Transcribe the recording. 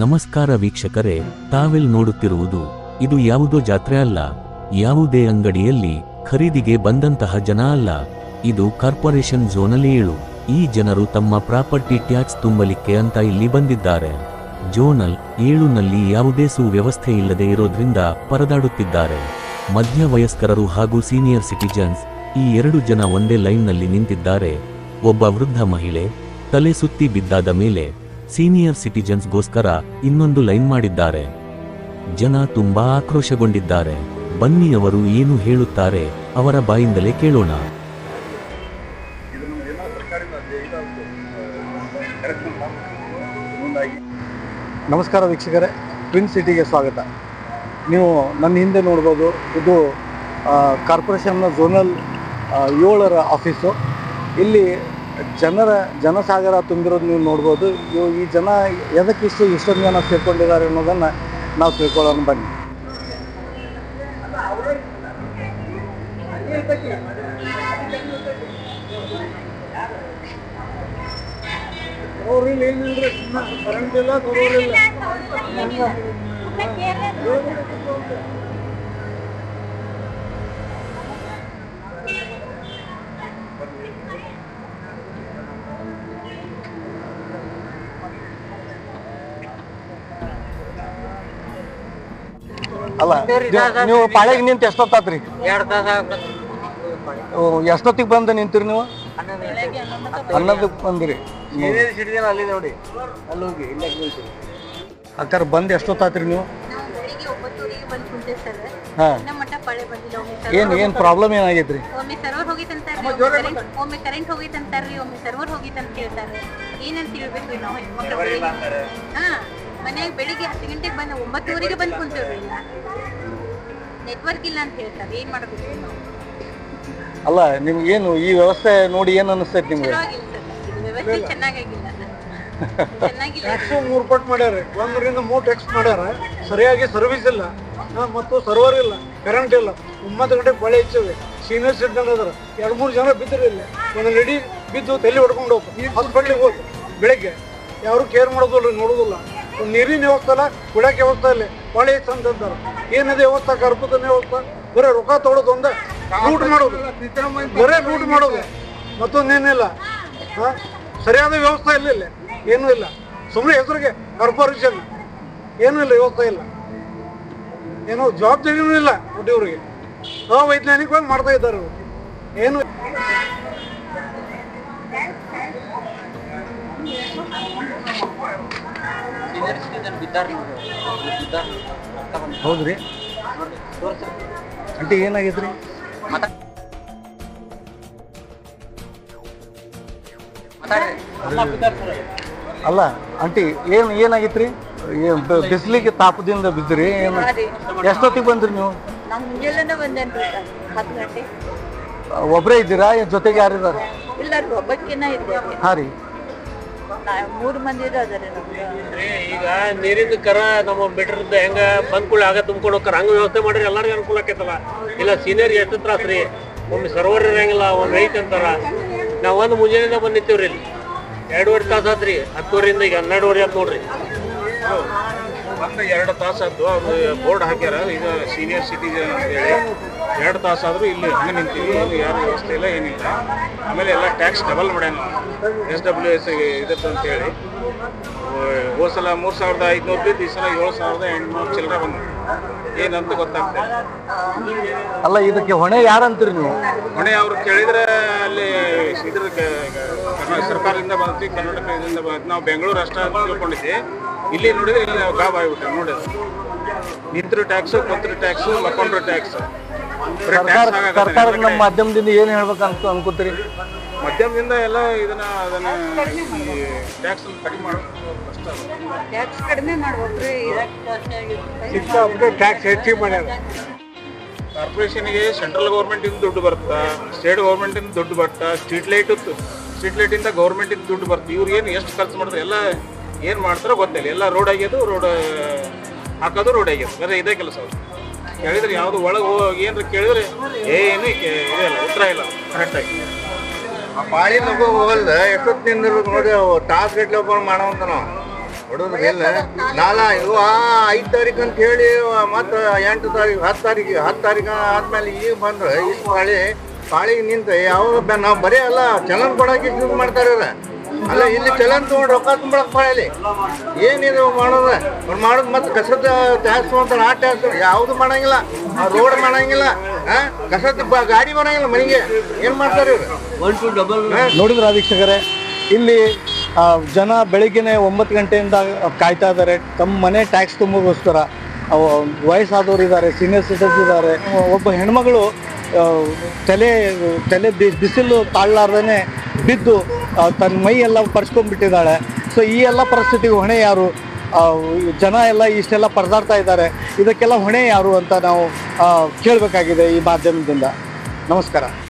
ನಮಸ್ಕಾರ ವೀಕ್ಷಕರೇ, ತಾವೆಲ್ ನೋಡುತ್ತಿರುವುದು, ಇದು ಯಾವುದೋ ಜಾತ್ರೆ ಅಲ್ಲ, ಯಾವುದೇ ಅಂಗಡಿಯಲ್ಲಿ ಖರೀದಿಗೆ ಬಂದಂತಹ ಜನ ಅಲ್ಲ, ಇದು ಕಾರ್ಪೊರೇಷನ್ ಝೋನಲ್ಲಿ ಏಳು, ಈ ಜನರು ತಮ್ಮ ಪ್ರಾಪರ್ಟಿ ಟ್ಯಾಕ್ಸ್ ತುಂಬಲಿಕ್ಕೆ ಅಂತ ಇಲ್ಲಿ ಬಂದಿದ್ದಾರೆ ಜೋನಲ್ ಏಳುನಲ್ಲಿ ಯಾವುದೇ ಸುವ್ಯವಸ್ಥೆ ಇಲ್ಲದೆ ಇರೋದ್ರಿಂದ ಪರದಾಡುತ್ತಿದ್ದಾರೆ ಮಧ್ಯ ವಯಸ್ಕರರು ಹಾಗೂ ಸೀನಿಯರ್ ಸಿಟಿಜನ್ಸ್, ಈ ಎರಡು ಜನ ಒಂದೇ ಲೈನ್ನಲ್ಲಿ ನಿಂತಿದ್ದಾರೆ, ಒಬ್ಬ ವೃದ್ಧ ಮಹಿಳೆ, ತಲೆ ಸುತ್ತಿ ಬಿದ್ದಾದ ಮೇಲೆ ಸೀನಿಯರ್ ಸಿಟಿಜನ್ಸ್ಗೋಸ್ಕರ ಇನ್ನೊಂದು ಲೈನ್ ಮಾಡಿದ್ದಾರೆ. ಜನ ತುಂಬಾ ಆಕ್ರೋಶಗೊಂಡಿದ್ದಾರೆ. ಬನ್ನಿ ಅವರು ಏನು ಹೇಳುತ್ತಾರೆ ಅವರ ಬಾಯಿಂದಲೇ ಕೇಳೋಣ. ನಮಸ್ಕಾರ ವೀಕ್ಷಕರೇ ಟ್ವಿನ್ ಸಿಟಿಗೆ ಸ್ವಾಗತ. ನೀವು ನನ್ನ ಹಿಂದೆ ನೋಡ್ಬೋದು, ಇದು ಕಾರ್ಪೊರೇಷನ್ನ ಝೋನಲ್ ಏಳರ ಆಫೀಸು ಇಲ್ಲಿ ಜನರ ಜನಸಾಗರ ತುಂಬಿರೋದು ನೀವು ನೋಡ್ಬೋದು. ಇವು- ಈ ಜನ ಎದಕ್ಕೆ ಇಷ್ಟು ಇಷ್ಟೊಂದು ಜನ ಸೇರ್ಕೊಂಡಿದ್ದಾರೆ ಅನ್ನೋದನ್ನು ನಾವು ತಿಳ್ಕೊಳ್ಳೋಣ ಬನ್ನಿ. ಅಲ್ಲ ನೀವು- ನೀವು ಪಾಳೆಗೆ ನಿಂತು ಎಷ್ಟೊತ್ತಾತ್ರಿ ಎರಡು ತಾಸ ಓ, ಎಷ್ಟೊತ್ತಿಗೆ ಬಂದು ನಿಂತಿರಿ ನೀವು? ಹನ್ನೊಂದಕ್ಕೆ ಬಂದಿರಿ. ಅಲ್ಲಿ ನೋಡಿ. ಅಲ್ಲಿ ಹೋಗಿ ಇಲ್ಲೇ ಅಕ್ಕಾರ ಬಂದು ಎಷ್ಟೊತ್ತಾತ್ರಿ ನೀವು? ನಾವು ಬೆಳಿಗ್ಗೆ ಒಂಬತ್ತುವರೆಗೆ ಬಂದು ಕುಂತೇವೆ ಸರ್ ಹಾಂ. ಇನ್ನ ಮಟ್ಟ ಪಳೆ ಬಂದಿಲ್ಲ ಒಮ್ಮೆ ಏನು ಸರ್ವರ್ ಏನು ಪ್ರಾಬ್ಲಮ್ ಏನಾಗೈತ್ರಿ? ಒಮ್ಮೆ ಸರ್ವರ್ ಹೋಗಿತ್ತಂತಾರ್ರಿ ಒಮ್ಮೆ ಕರೆಂಟ್ ಒಮ್ಮೆ ಕರೆಂಟ್ ಹೋಗಿತ್ತಂತಾರ್ರಿ ಒಮ್ಮೆ ಸರ್ವರ್ ಹೋಗಿತ್ತಂತ ಹೇಳ್ತಾರೆ ಏನಂತ ಹೇಳ್ಬೇಕು ನಾವು ಹೆಣ್ಮಕ್ಳು ಹಾ. ಮನ್ಯಾಗ ಬೆಳಿಗ್ಗೆ ಹತ್ತು ಗಂಟೆಗೆ ಬಂದು ಒಂಬತ್ತುವರೆಗೆ ಬಂದು ಕುಂತೇವ್ರಿ ನೆಟ್ವರ್ಕ್ ಇಲ್ಲ ಅಂತ ಹೇಳ್ತಾರೆ ಏನ್ ಮಾಡ್ಬೇಕು ಅಲ್ಲ ನಿಮ್ಗೆ ಏನು ಈ ವ್ಯವಸ್ಥೆ ನೋಡಿ ಏನು ಅನಿಸ್ತೈತಿ ನಿಮ್ಗೆ? ವ್ಯವಸ್ಥೆ ಚೆನ್ನಾಗಾಗಿಲ್ಲ ಚೆನ್ನಾಗಿಲ್ಲ. ಟ್ಯಾಕ್ಸ್ ಮೂರು ಪಟ್ಟು ಮಾಡ್ಯಾರ. ಒಂದರಿಂದ ಮೂರು ಟ್ಯಾಕ್ಸ್ ಮಾಡ್ಯಾರ. ಸರಿಯಾಗಿ ಸರ್ವಿಸ್ ಇಲ್ಲ. ಮತ್ತು ಸರ್ವರ್ ಇಲ್ಲ ಕರೆಂಟ್ ಇಲ್ಲ. ಒಂಬತ್ತು ಗಂಟೆಗೆ ಬಳೆ ಹೆಚ್ಚಿವೆ. ಸೀನಿಯರ್ ಸಿಟಿಜನ್ ಅದಾರ ಎರಡು ಮೂರು ಜನ ಬಿದ್ದರು ಇಲ್ಲಿ. ಒಂದು ಲೇಡಿ ಬಿದ್ದು ತಲೆ ಹೊಡ್ಕೊಂಡು ಹೋಗ್ತು ಹಾಸ್ಪಿಟ್ಲಿಗೆ ಹೋಗ್ತು ಬೆಳಗ್ಗೆ. ಯಾರು ಕೇರ್ ಮಾಡೋದಿಲ್ಲ ನೋಡೋದಿಲ್ಲ. ನೀರಿನ ವ್ಯವಸ್ಥೆ ಇಲ್ಲ ಕುಡಿಯೋಕೆ ವ್ಯವಸ್ಥೆ ಇಲ್ಲ ಹೊಳೆ ಅಂತಂತಾರೆ ಏನಿದೆ ವ್ಯವಸ್ಥೆ ಕರ್ಪದ ವ್ಯವಸ್ಥೆ ಬರೀ ರೊಕ್ಕ ತೊಗೊಳೋದು ಒಂದೇ. ಲೂಟ್ ಮಾಡೋದು. ಬರೇ ಲೂಟ್ ಮಾಡೋದು. ಮತ್ತೊಂದೇನಿಲ್ಲ ಸರಿಯಾದ ವ್ಯವಸ್ಥೆ ಇಲ್ಲ ಇಲ್ಲಿ. ಏನೂ ಇಲ್ಲ. ಸುಮ್ಮನೆ ಹೆಸರಿಗೆ ಕಾರ್ಪೊರೇಷನ್ ಏನೂ ಇಲ್ಲ, ವ್ಯವಸ್ಥೆ ಇಲ್ಲ. ಏನು ಜವಾಬ್ದಾರಿನೂ ಇಲ್ಲ ಹುಡುಗರಿಗೆ ಅವೈಜ್ಞಾನಿಕವಾಗಿ ಮಾಡ್ತಾ ಇದ್ದಾರೆ. ಏನು ಸಿಟಿಜನ್ ಬಿದ್ದಾರ ಹೌದ್ರಿ? ಅಂಟಿ ಏನಾಗೈತ್ರಿ? ಅಲ್ಲ ಅಂಟಿ ಏನ್ ಏನಾಗಿತ್ರಿ? ಏನು ಬಿಸಿಲಿಗೆ ತಾಪದಿಂದ ಬಿದ್ದಿರಿ ಏನು ಎಷ್ಟೊತ್ತಿಗೆ ಬಂದ್ರಿ ನೀವು? ಒಬ್ರೇ ಒಬ್ಬರೇ ಇದ್ದೀರಾ ಜೊತೆಗೆ ಯಾರಿದ್ದಾರೆ ಹಾಂ ರೀ ಮೂರು ಮಂದಿ ಅದಾರೆ ನಮ್ಗೆ ಈಗ ನೀರಿನ ಕರ ನಮ್ಮ ಬಿಟ್ರದ್ದು ಹೆಂಗ ಬಂದ್ ಕೂಡ ಆಗ ತುಂಬ್ಕೊಂಡು ಹೋಗ್ತಾರ ಹಂಗ ವ್ಯವಸ್ಥೆ ಮಾಡಿದ್ರೆ ಎಲ್ಲರಿಗೂ ಅನುಕೂಲ ಆಕೈತಲ್ಲ. ಇಲ್ಲ ಸೀನಿಯರ್ ಎಷ್ಟು ತ್ರಾಸ ರೀ? ಒಮ್ಮೆ ಸರ್ವರ್ ಇರಂಗಿಲ್ಲ ಒಂದು ರೈತ ಅಂತಾರ. ನಾವು ಒಂದು ಮುಂಜಾನೆ ಬಂದು ನಿಂತೀವ್ರಿ ಇಲ್ಲಿ. ಎರಡೂವರೆ ತಾಸು ಆತ್ರಿ ಹತ್ತುವರೆಯಿಂದ ಈಗ ಹನ್ನೆರಡುವರೆ ಆತ್ ನೋಡ್ರಿ. ಒಂದು ಎರಡು ತಾಸು ಆಯ್ತು ಅವ್ರು ಬೋರ್ಡ್ ಹಾಕ್ಯಾರ ಈಗ ಸೀನಿಯರ್ ಸಿಟಿಜನ್ ಅಂತ ಹೇಳಿ. ಎರಡು ತಾಸಾದರೂ ಇಲ್ಲಿ ಹಂಗೆ ನಿಂತೀವಿ. ಇಲ್ಲಿ ಯಾರು ವ್ಯವಸ್ಥೆ ಇಲ್ಲ ಏನಿಲ್ಲ. ಆಮೇಲೆ ಎಲ್ಲ ಟ್ಯಾಕ್ಸ್ ಡಬಲ್ ಮಾಡ್ಯಾನ. ಎಸ್ ಡಬ್ಲ್ಯೂ ಎಸ್ ಇದತ್ತು ಅಂತ ಹೇಳಿ ಹೋದ ಸಲ ಮೂರು ಸಾವಿರದ ಐದುನೂರು ಬಿದ್ದು ಈ ಸಲ ಏಳು ಸಾವಿರದ ಎಂಟುನೂರು ಚಿಲ್ಲರೆ ಬಂದು ಏನಂತ ಗೊತ್ತಾಗ್ತದೆ ಅಲ್ಲ ಇದಕ್ಕೆ ಹೊಣೆ ಯಾರಂತೀರಿ ನೀವು? ಹೊಣೆ ಅವ್ರು ಕೇಳಿದ್ರೆ ಅಲ್ಲಿ ಇದ್ರ ಸರ್ಕಾರದಿಂದ ಬಂದ್ವಿ ಕರ್ನಾಟಕದಿಂದ ಬಂದ್ ನಾವು ಬೆಂಗಳೂರು ಅಷ್ಟ ಅಂತ ತಿಳ್ಕೊಂಡಿದ್ದೆ ಇಲ್ಲಿ ನೋಡಿದ್ರೆ ಇಲ್ಲಿ ನಾವು ಗಾಬ್ ಆಗ್ಬಿಟ್ಟೆ ನೋಡಿದ್ರೆ. ನಿಂತರು ಟ್ಯಾಕ್ಸು ಕೊತ್ತರು ಟ್ಯಾಕ್ಸು ಮಕ್ಕೊಂಡ್ರು ಟ್ಯಾಕ್ಸ್. ಸರ್ಕಾರ ಸರ್ಕಾರ ನಮ್ಮ ಮಾಧ್ಯಮದಿಂದ ಏನು ಹೇಳ್ಬೇಕು ಅಂತ ಅನ್ಕೋತೀರಿ? ಮಾಧ್ಯಮದಿಂದ ಎಲ್ಲ ಇದನ್ನ ಅದನ್ನ ಟ್ಯಾಕ್ಸ್ ಕಡಿಮೆ ಮಾಡೋದು ಕಷ್ಟ. ಟ್ಯಾಕ್ಸ್ ಕಡಿಮೆ ಮಾಡ್ಬೇಕ್ರಿ ಟ್ಯಾಕ್ಸ್ ಹೆಚ್ಚಿಗೆ ಮಾಡ್ಯಾರ. ಕಾರ್ಪೊರೇಷನ್ಗೆ ಸೆಂಟ್ರಲ್ ಗೌರ್ಮೆಂಟ್ ಇಂದ ದುಡ್ಡು ಬರುತ್ತಾ? ಸ್ಟೇಟ್ ಗೌರ್ಮೆಂಟ್ ಇಂದ ದುಡ್ಡು ಬರ್ತಾ? ಸ್ಟ್ರೀಟ್ ಲೈಟ್ ಸ್ಟ್ರೀಟ್ ಲೈಟ್ ಇಂದ ಗೌರ್ಮೆಂಟ್ ಇಂದ ದುಡ್ಡು ಬರ್ತಾ? ಇವ್ರು ಏನು ಎಷ್ಟು ಖರ್ಚು ಮಾಡಿದ್ರೆ? ಎಲ್ಲ ಏನು ಮಾಡ್ತಾರೋ ಗೊತ್ತಿಲ್ಲ. ಎಲ್ಲ ರೋಡ್ ಆಗ್ಯದು ರೋಡ್ ಹಾಕೋದು ರೋಡ್ ಆಗ್ಯದು. ಅದೇ ಇದೇ ಕೆಲಸ ಅವ್ರು ಕೇಳಿದ್ರೆ ಯಾವುದು ಒಳಗೆ ಹೋಗಿ ಏನ್ರ ಕೇಳಿದ್ರೆ ಏನು ಇದೆ ಇಲ್ಲ ಉತ್ತರ ಇಲ್ಲ. ಕರೆಕ್ಟಾಗಿ ಆ ಪಾಳಿ ನಗು ಹೋಗಲ್ದ ಎಷ್ಟೊತ್ತು ನಿಂದಿರ್ಬೇಕು ನೋಡಿ ಟಾಸ್ ಗಟ್ಲೆ ಒಬ್ಬರು ಮಾಡೋಂತ ನಾವು ನಾಲ ಇದು ಆ ಐದು ತಾರೀಕು ಅಂತ ಹೇಳಿ ಮತ್ತ ಎಂಟು ತಾರೀಕು ಹತ್ತು ತಾರೀಕು ಹತ್ತು ತಾರೀಕು ಆದ್ಮೇಲೆ ಈಗ ಬಂದ್ರೆ ಈ ಪಾಳಿ ಪಾಳಿಗೆ ನಿಂತ ಯಾವ ನಾವು ಬರೀ ಅಲ್ಲ ಚಲನ್ ಕೊಡಕ್ಕೆ ಯೂಸ್ ಮಾಡ್ತಾರೆ ಇವ್ರ. ಅಲ್ಲ ಇಲ್ಲಿ ಚಲನ್ ತಗೊಂಡು ರೊಕ್ಕ ತುಂಬಳಕ್ ಪಾಳಿ ಏನಿದು ಮಾಡೋದು? ಅವ್ರು ಮಾಡೋದು ಮತ್ತೆ ಕಸದ ಟ್ಯಾಕ್ಸ್ ಅಂತ ಆ ಟ್ಯಾಕ್ಸ್ ಯಾವುದು ಮಾಡಂಗಿಲ್ಲ. ರೋಡ್ ಮಾಡಂಗಿಲ್ಲ. ಕಸದ ಬ- ಗಾಡಿ ಬರಂಗಿಲ್ಲ ಮನೆಗೆ. ಏನ್ ಮಾಡ್ತಾರೆ ಇವ್ರು? ಒನ್ ಟು ಡಬಲ್ ನೋಡಿದ್ರ ಅಧೀಕ್ಷಕರೇ ಇಲ್ಲಿ ಜನ ಬೆಳಿಗ್ಗೆನೆ ಒಂಬತ್ತು ಗಂಟೆಯಿಂದ ಕಾಯ್ತಾ ಇದ್ದಾರೆ ತಮ್ಮ ಮನೆ ಟ್ಯಾಕ್ಸ್ ತುಂಬೋಗೋಸ್ಕರ. ಅವ ವಯಸ್ಸಾದವರು ಇದ್ದಾರೆ ಸೀನಿಯರ್ ಸಿಟಿಸ್ ಇದ್ದಾರೆ ಒಬ್ಬ ಹೆಣ್ಮಗಳು ತಲೆ ತಲೆ ಬಿ- ಬಿಸಿಲು ತಾಳಲಾರ್ದೇ ಬಿದ್ದು ತನ್ನ ಮೈ ಎಲ್ಲ ಪರ್ಚ್ಕೊಂಡ್ಬಿಟ್ಟಿದ್ದಾಳೆ ಸೊ ಈ ಎಲ್ಲ ಪರಿಸ್ಥಿತಿಗೆ ಹೊಣೆ ಯಾರು? ಜನ ಎಲ್ಲ ಇಷ್ಟೆಲ್ಲ ಪರದಾಡ್ತಾ ಇದ್ದಾರೆ. ಇದಕ್ಕೆಲ್ಲ ಹೊಣೆ ಯಾರು ಅಂತ ನಾವು ಕೇಳಬೇಕಾಗಿದೆ ಈ ಮಾಧ್ಯಮದಿಂದ. ನಮಸ್ಕಾರ.